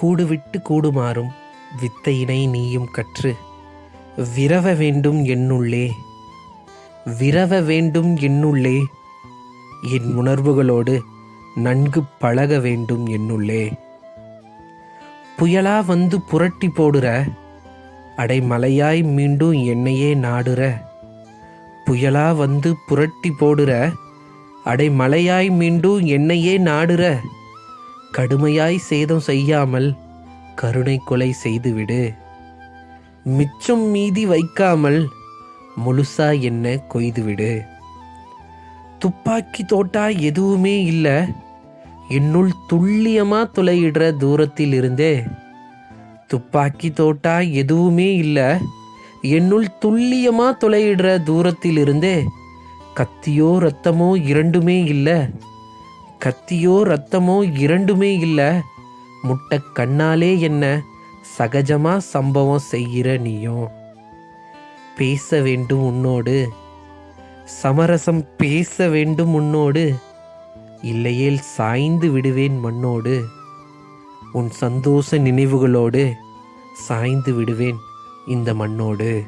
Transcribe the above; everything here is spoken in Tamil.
கூடுவிட்டு கூடுமாறும் வித்தையினை நீயும் கற்று விரவ வேண்டும் என்னுள்ளே விரவ வேண்டும் என்னுள்ளே என் உணர்வுகளோடு நன்கு பழக வேண்டும் என்னுள்ளே. புயலா வந்து புரட்டி போடுற அடைமலையாய் மீண்டும் என்னையே நாடுற புயலா வந்து புரட்டி போடுற அடைமலையாய் மீண்டும் என்னையே நாடுற கடுமையாய் சேதம் செய்யாமல் கருணை கொலை செய்துவிடு. மிச்சம் மீதி வைக்காமல் முழுசா என்ன கொய்துவிடு. துப்பாக்கி தோட்டா எதுவுமே இல்லை. என்னுள் துல்லியமா துளையிடுற தூரத்தில் இருந்தே துப்பாக்கி தோட்டா எதுவுமே இல்லை. என்னுள் துல்லியமா துளையிடுற தூரத்தில் இருந்தே கத்தியோ ரத்தமோ இரண்டுமே இல்லை. கத்தியோ ரத்தமோ இரண்டுமே இல்லை. முட்டை கண்ணாலே என்ன சகஜமா சம்பவம் செய்கிற நீயும் பேச வேண்டும் உன்னோடு. சமரசம் பேச வேண்டும் உன்னோடு. இல்லையேல் சாய்ந்து விடுவேன் மண்ணோடு. உன் சந்தோஷ நினைவுகளோடு சாய்ந்து விடுவேன் இந்த மண்ணோடு.